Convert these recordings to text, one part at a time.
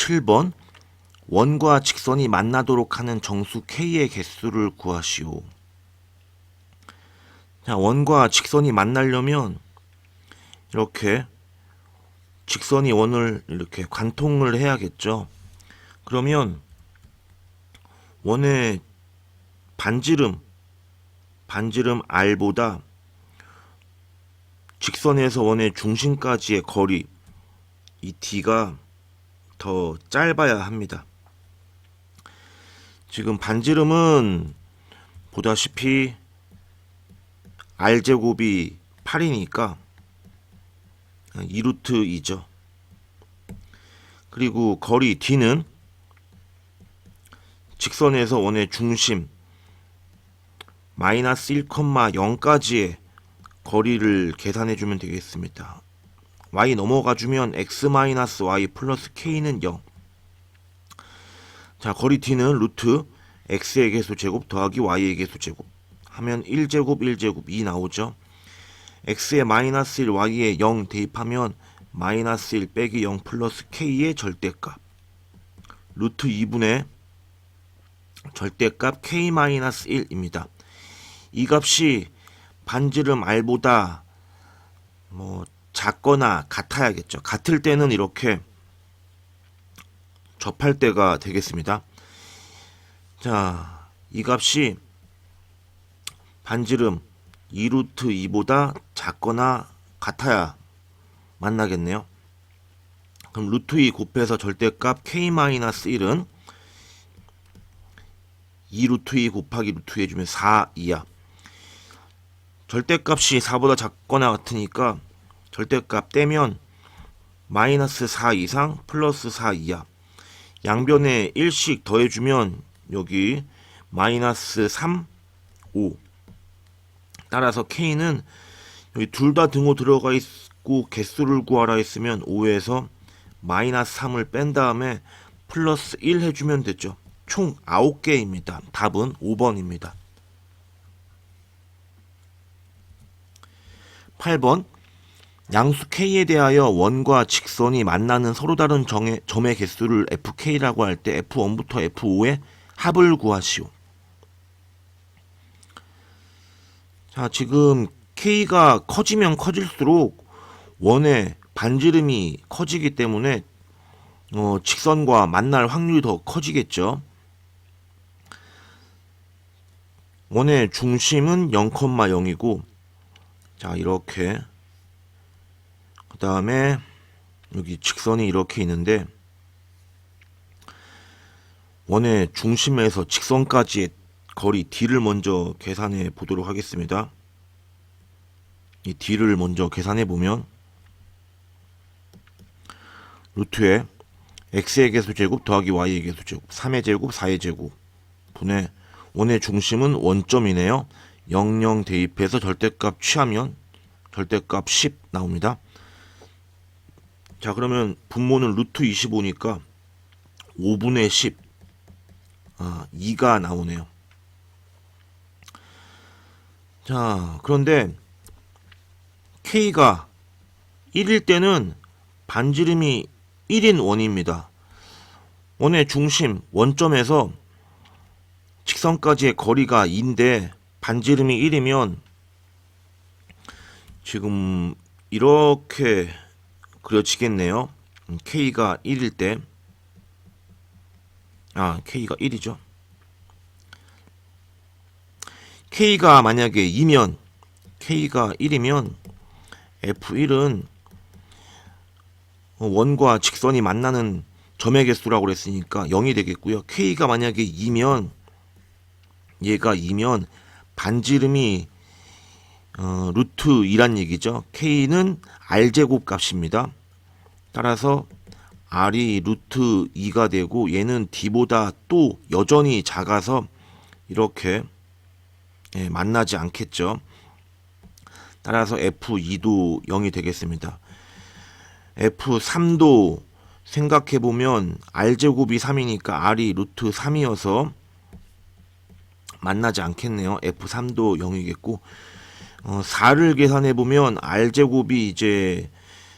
7번 원과 직선이 만나도록 하는 정수 K의 개수를 구하시오. 자, 원과 직선이 만나려면 이렇게 직선이 원을 이렇게 관통을 해야겠죠. 그러면 원의 반지름 반지름 R보다 직선에서 원의 중심까지의 거리 이 D가 더 짧아야 합니다. 지금 반지름은 보다시피 R제곱이 8이니까 2루트 2죠. 그리고 거리 D는 직선에서 원의 중심 마이너스 1,0까지의 거리를 계산해 주면 되겠습니다. Y 넘어가 주면 x 마이너스 y 플러스 k는 0. 자, 거리 t는 루트 x의 개수 제곱 더하기 y의 개수 제곱 하면 1제곱 1제곱 2 나오죠. x의 마이너스 1 y에 0 대입하면 마이너스 1 빼기 0 플러스 k의 절대값 루트 2분의 절대값 k 마이너스 1입니다. 이 값이 반지름 r보다 뭐 작거나 같아야겠죠. 같을 때는 이렇게 접할 때가 되겠습니다. 자, 이 값이 반지름 2루트 2보다 작거나 같아야 만나겠네요. 그럼 루트 2 곱해서 절대값 k-1은 2루트 2 곱하기 루트 2 해주면 4, 2야. 절대값이 4보다 작거나 같으니까 절대값 떼면 마이너스 4 이상 플러스 4 이하. 양변에 1씩 더해주면 여기 마이너스 3, 5 따라서 K는 여기 둘 다 등호 들어가 있고 개수를 구하라 했으면 5에서 마이너스 3을 뺀 다음에 플러스 1 해주면 되죠. 총 9개입니다. 답은 5번입니다. 8번 양수 K에 대하여 원과 직선이 만나는 서로 다른 정의, 점의 개수를 FK라고 할 때 F1부터 F5의 합을 구하시오. 자, 지금 K가 커지면 커질수록 원의 반지름이 커지기 때문에 어, 직선과 만날 확률이 더 커지겠죠. 원의 중심은 0,0이고 자, 이렇게 그 다음에 여기 직선이 이렇게 있는데 원의 중심에서 직선까지의 거리 D를 먼저 계산해 보도록 하겠습니다. 이 D를 먼저 계산해 보면 루트에 x의 개수 제곱 더하기 y의 개수 제곱 3의 제곱 4의 제곱 분의 원의 중심은 원점이네요. 00 대입해서 절대값 취하면 절대값 10 나옵니다. 자 그러면 분모는 루트 25니까 5분의 10 아, 2가 나오네요. 자 그런데 K가 1일 때는 반지름이 1인 원입니다. 원의 중심 원점에서 직선까지의 거리가 2인데 반지름이 1이면 지금 이렇게 그려지겠네요. 음, K가 1일 때, 아, K가 1이죠. K가 만약에 2면, K가 1이면, F1은 원과 직선이 만나는 점의 개수라고 그랬으니까 0이 되겠고요. K가 만약에 2면, 얘가 2면, 반지름이 어, 루트 2란 얘기죠. K는 R제곱 값입니다. 따라서 R이 루트 2가 되고 얘는 D보다 또 여전히 작아서 이렇게 예, 만나지 않겠죠. 따라서 F2도 0이 되겠습니다. F3도 생각해보면 R제곱이 3이니까 R이 루트 3이어서 만나지 않겠네요. F3도 0이겠고 어, 4를 계산해 보면 r 제곱이 이제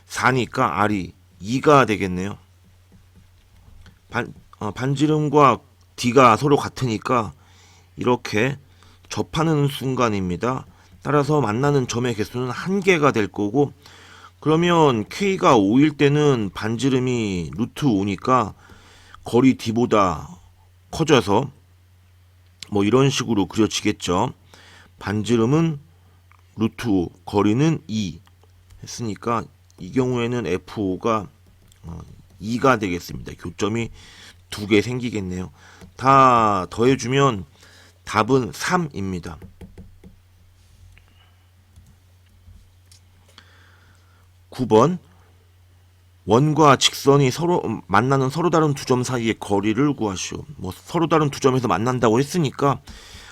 4니까 r이 2가 되겠네요. 반, 어, 반지름과 D가 서로 같으니까 이렇게 접하는 순간입니다. 따라서 만나는 점의 개수는 한 개가 될 거고 그러면 K가 5일 때는 반지름이 루트 5니까 거리 D보다 커져서 뭐 이런 식으로 그려지겠죠. 반지름은 루트 5, 거리는 2 했으니까 이 경우에는 F5가 2가 되겠습니다. 교점이 두 개 생기겠네요. 다 더해주면 답은 3입니다. 구번 원과 직선이 서로 음, 만나는 서로 다른 두 점 사이의 거리를 구하시오. 뭐 서로 다른 두 점에서 만난다고 했으니까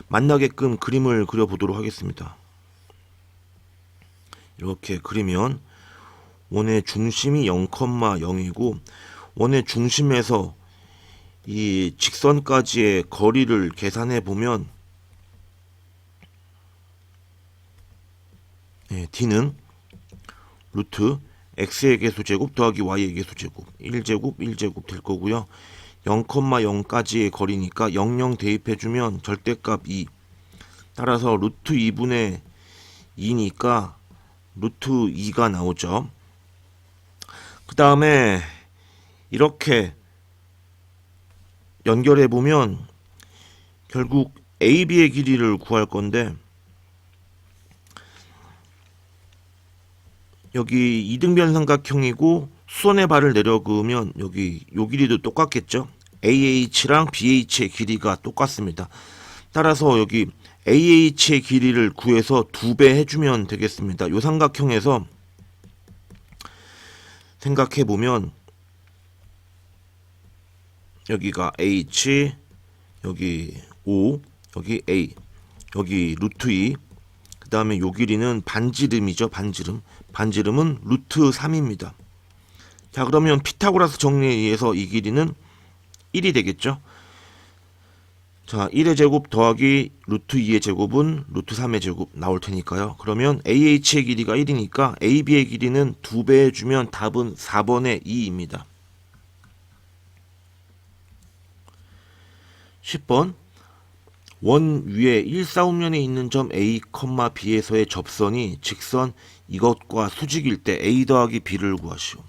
만나게끔 그림을 그려 보도록 하겠습니다. 이렇게 그리면 원의 중심이 0,0이고 원의 중심에서 이 직선까지의 거리를 계산해 보면 예, d는 루트 x의 개수제곱 더하기 y의 개수제곱 1제곱 1제곱 될 거고요. 0,0까지의 거리니까 00 대입해 주면 절대값 2 따라서 루트 2분의 2니까 루트 2가 나오죠. 그 다음에 이렇게 연결해 보면 결국 AB의 길이를 구할 건데 여기 이등변 삼각형이고 수선의 발을 내려 그으면 여기 요 길이도 똑같겠죠. AH랑 BH의 길이가 똑같습니다. 따라서 여기 AH의 길이를 구해서 두 배 해주면 되겠습니다. 요 삼각형에서 생각해 보면 여기가 H 여기 O 여기 A 여기 루트 2 그 다음에 요 길이는 반지름이죠 반지름. 반지름은 루트 3입니다. 자 그러면 피타고라스 정리에 의해서 이 길이는 1이 되겠죠 자 1의 제곱 더하기 루트 2의 제곱은 루트 3의 제곱 나올 테니까요. 그러면 AH의 길이가 1이니까 AB의 길이는 2배 해주면 답은 4번의 2입니다. 10번. 원 위에 일사후면에 있는 점 A, B에서의 접선이 직선 이것과 수직일 때 A 더하기 B를 구하시오.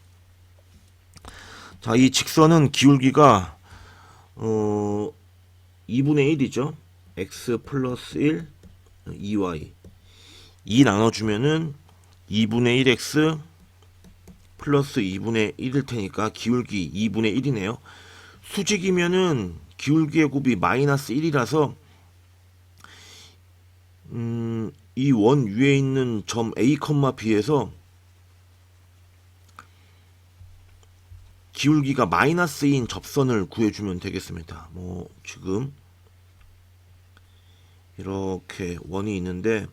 자, 이 직선은 기울기가 어 2분의 1이죠. x 플러스 1 2y 2 나눠주면은 2분의 1x 플러스 2분의 1일 테니까 기울기 2분의 1이네요. 수직이면은 기울기의 곱이 마이너스 1이라서 음, 이 원 위에 있는 점 A, B에서 기울기가 마이너스인 접선을 구해주면 되겠습니다. 뭐 지금 이렇게 원이 있는데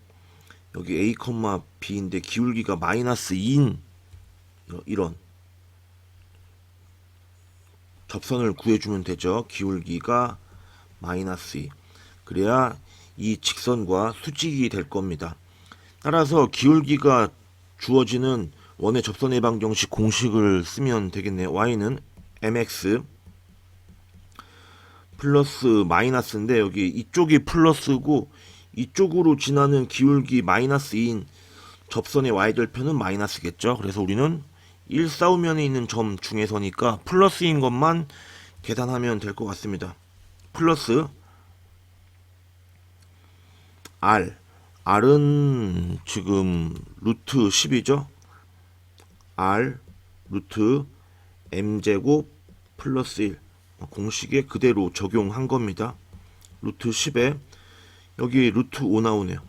여기 A, B인데 기울기가 마이너스 2인 이런 접선을 구해주면 되죠. 기울기가 마이너스 2. 그래야 이 직선과 수직이 될 겁니다. 따라서 기울기가 주어지는 원의 접선 예방 정식 공식을 쓰면 되겠네요. y는 mx 플러스 마이너스인데 여기 이쪽이 플러스고 이쪽으로 지나는 기울기 마이너스 2인 접선의 y절편은 마이너스겠죠. 그래서 우리는 1사우면에 있는 점 중에서니까 플러스인 것만 계산하면 될 것 같습니다. 플러스 R R은 지금 루트 10이죠. R 루트 M제곱 플러스 1 공식에 그대로 적용한 겁니다. 루트 10에 여기 루트 5 나오네요.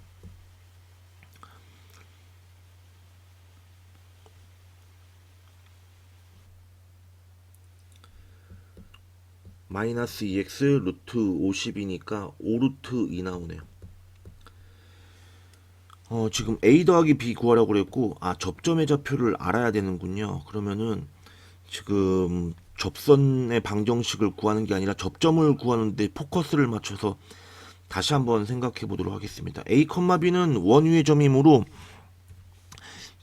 마이너스 2x 루트 50이니까 5루트 2 나오네요. 어, 지금 a 더하기 b 구하라고 그랬고 아 접점의 좌표를 알아야 되는군요. 그러면은 지금 접선의 방정식을 구하는 게 아니라 접점을 구하는데 포커스를 맞춰서 다시 한번 생각해 보도록 하겠습니다. a, b는 원 위의 점이므로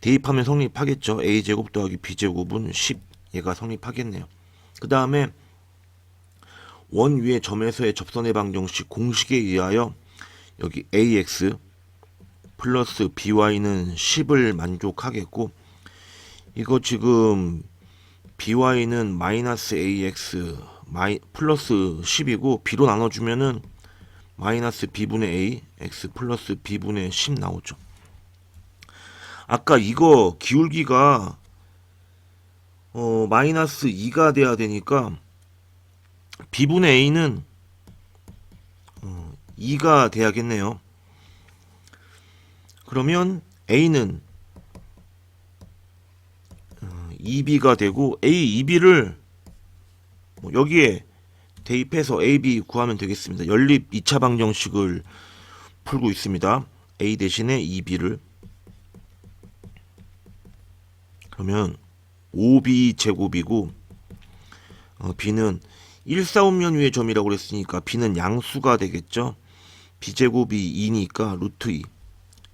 대입하면 성립하겠죠. a 제곱 더하기 b 제곱은 10 얘가 성립하겠네요. 그 다음에 원 위의 점에서의 접선의 방정식 공식에 의하여 여기 ax 플러스 by는 10을 만족하겠고 이거 지금 by는 마이너스 ax 마이, 플러스 10이고 b로 나눠주면은 마이너스 b분의 a x 플러스 b분의 10 나오죠. 아까 이거 기울기가 어, 마이너스 2가 돼야 되니까 b분의 a는 어, 2가 돼야겠네요. 그러면 a는 어, 2b가 되고 a 2b를 뭐 여기에 대입해서 ab 구하면 되겠습니다. 연립 2차 방정식을 풀고 있습니다. a 대신에 2b를 그러면 5b 제곱이고 어, b는 1사분면 위의 점이라고 그랬으니까 b는 양수가 되겠죠. b제곱이 2니까 루트 2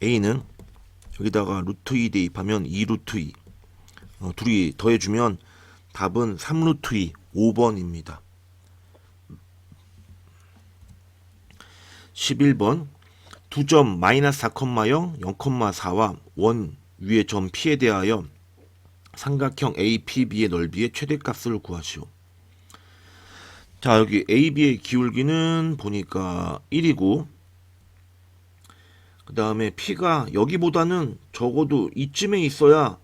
a는 여기다가 루트 2 대입하면 2 루트 2 어, 둘이 더해주면 답은 3 루트 2 5번입니다. 11번 두 점 마이너스 4,0 0,4와 원 위의 점 P에 대하여 삼각형 APB의 넓이의 최대값을 구하시오. 자 여기 AB의 기울기는 보니까 1이고 그 다음에 P가 여기보다는 적어도 이쯤에 있어야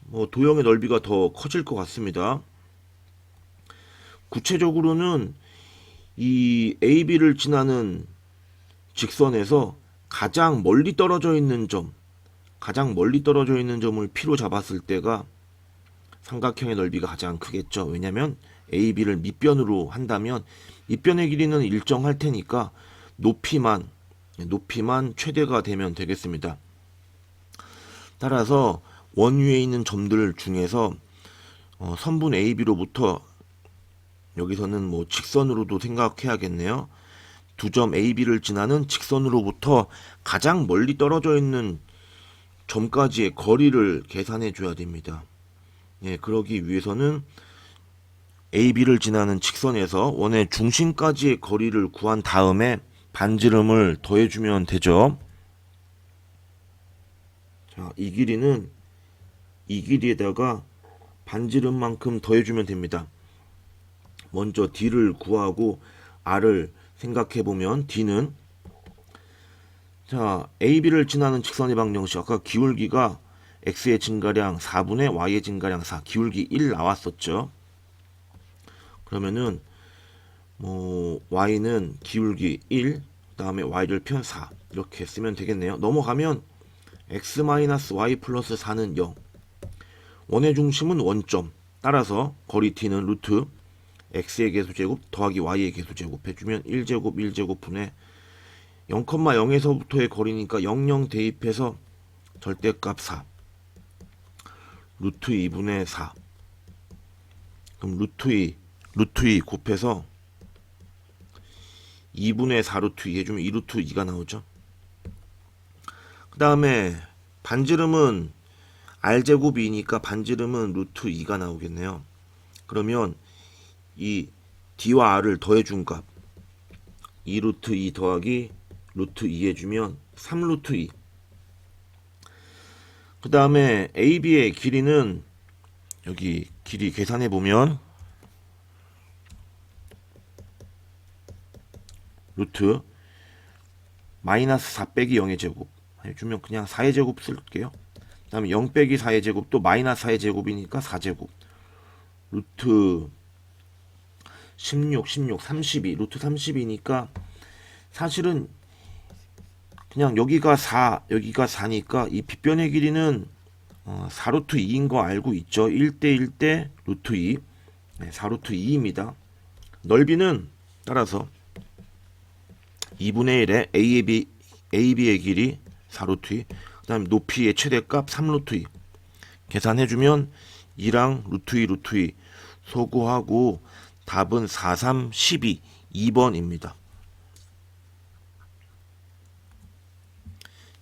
뭐 도형의 넓이가 더 커질 것 같습니다. 구체적으로는 이 AB를 지나는 직선에서 가장 멀리 떨어져 있는 점, 가장 멀리 떨어져 있는 점을 P로 잡았을 때가 삼각형의 넓이가 가장 크겠죠. 왜냐하면 AB를 밑변으로 한다면 밑변의 길이는 일정할 테니까 높이만 높이만 최대가 되면 되겠습니다. 따라서 원 위에 있는 점들 중에서 어, 선분 AB로부터 여기서는 뭐 직선으로도 생각해야겠네요. 두 점 AB를 지나는 직선으로부터 가장 멀리 떨어져 있는 점까지의 거리를 계산해 줘야 됩니다. 예, 그러기 위해서는 AB를 지나는 직선에서 원의 중심까지의 거리를 구한 다음에 반지름을 더해주면 되죠. 자, 이 길이는 이 길이에다가 반지름만큼 더해주면 됩니다. 먼저 D를 구하고 R을 생각해 보면 D는 자 AB를 지나는 직선의 방정식 아까 기울기가 X의 증가량 4분의 Y의 증가량 4 기울기 1 나왔었죠. 그러면은 뭐 Y는 기울기 1 그다음에 Y를 편4 이렇게 쓰면 되겠네요. 넘어가면 X-Y 플러스 4는 0 원의 중심은 원점. 따라서 거리 T는 루트. x의 개수제곱 더하기 y의 개수제곱 해주면 1제곱 1제곱 분의 0,0에서부터의 거리니까 00 대입해서 절대값 4 루트 2분의 4 그럼 루트 2 루트 2 곱해서 2분의 4 루트 2 해주면 2 루트 2가 나오죠 그 다음에 반지름은 r제곱이니까 반지름은 루트 2가 나오겠네요 그러면 이 d와 r을 더해준 값 2루트 2 더하기 루트 2 해주면 3루트 2. 그 다음에 AB의 길이는 여기 길이 계산해 보면 루트 마이너스 4 빼기 0의 제곱 해주면 그냥 4의 제곱 쓸게요. 그 다음에 0 빼기 4의 제곱 또 마이너스 4의 제곱이니까 4제곱 루트 16, 16, 32, 루트 32니까 사실은 그냥 여기가 4, 여기가 4니까 이 빗변의 길이는 어, 4루트 2인 거 알고 있죠. 1대 1대 루트 2, 네, 4루트 2입니다. 넓이는 따라서 2분의 1에 AB, AB의 길이 4루트 2, 그 다음에 높이의 최대값 3루트 2 계산해주면 2랑 루트 2, 루트 2 소구하고 답은 4, 3, 12, 2번입니다.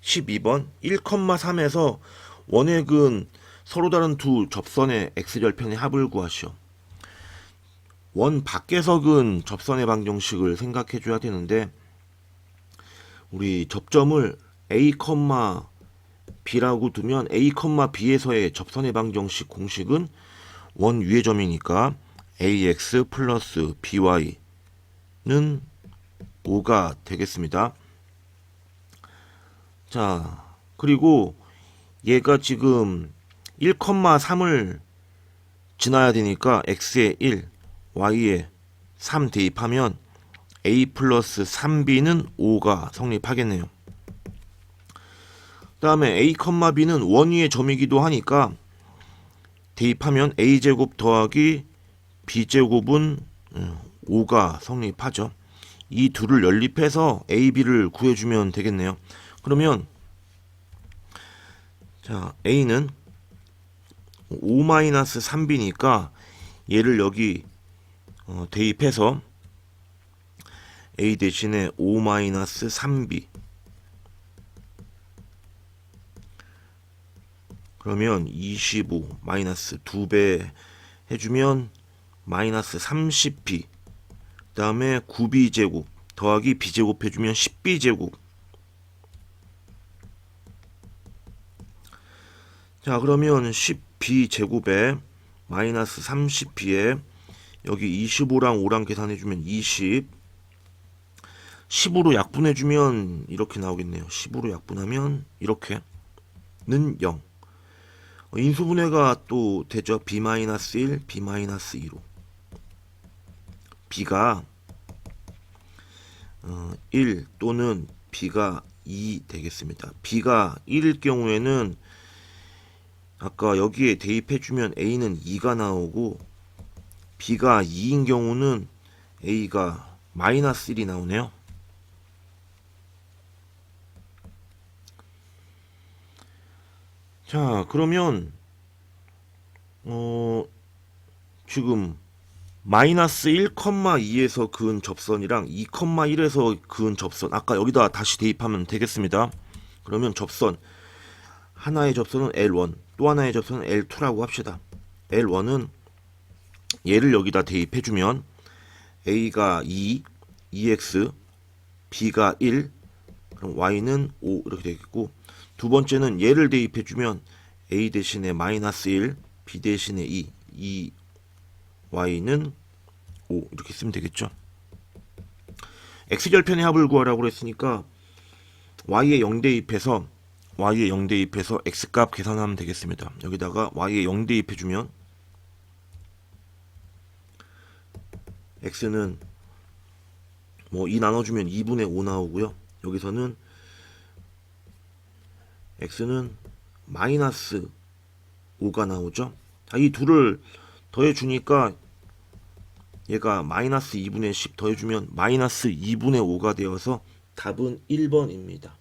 12번 1,3에서 원액은 서로 다른 두 접선의 x절편의 합을 구하시오. 원 밖에서 근 접선의 방정식을 생각해 줘야 되는데 우리 접점을 a, b라고 두면 a, b에서의 접선의 방정식 공식은 원 위의 점이니까 ax 플러스 by는 5가 되겠습니다. 자, 그리고 얘가 지금 1,3을 지나야 되니까 x에 1, y에 3 대입하면 a 플러스 3b는 5가 성립하겠네요. 그 다음에 a, b는 원위의 점이기도 하니까 대입하면 a제곱 더하기 b제곱은 5가 성립하죠. 이 둘을 연립해서 a, b를 구해주면 되겠네요. 그러면 자 a는 5-3b니까 얘를 여기 어, 대입해서 a 대신에 5-3b 그러면 25 마이너스 2배 해주면 마이너스 30b 그 다음에 9b 제곱 더하기 b 제곱 해주면 10b 제곱. 자 그러면 10b 제곱에 마이너스 30b에 여기 25랑 5랑 계산해주면 20 10으로 약분해주면 이렇게 나오겠네요. 10으로 약분하면 이렇게는 0 어, 인수분해가 또 되죠. b-1 b-2로. b가 어, 1 또는 b가 2 되겠습니다. b가 1일 경우에는 아까 여기에 대입해주면 A는 2가 나오고 B가 2인 경우는 A가 마이너스 1이 나오네요. 자, 그러면 어 지금 마이너스 1,2에서 그은 접선이랑 2,1에서 그은 접선 아까 여기다 다시 대입하면 되겠습니다. 그러면 접선 하나의 접선은 L1 또 하나의 접선은 L2라고 합시다. L1은 얘를 여기다 대입해주면 A가 2, 2x, B가 1, 그럼 Y는 5 이렇게 되겠고 두 번째는 얘를 대입해 주면 A 대신에 마이너스 1, B 대신에 2, 2 Y는 5 이렇게 쓰면 되겠죠. X절편의 합을 구하라고 했으니까 Y에 0 대입해서 y에 0 대입해서 x값 계산하면 되겠습니다. 여기다가 y에 0 대입해 주면 x는 뭐 2 나눠주면 2분의 5 나오고요. 여기서는 x는 마이너스 5가 나오죠. 자, 이 둘을 더해주니까 얘가 마이너스 2분의 10 더해주면 마이너스 2분의 5가 되어서 답은 1번입니다.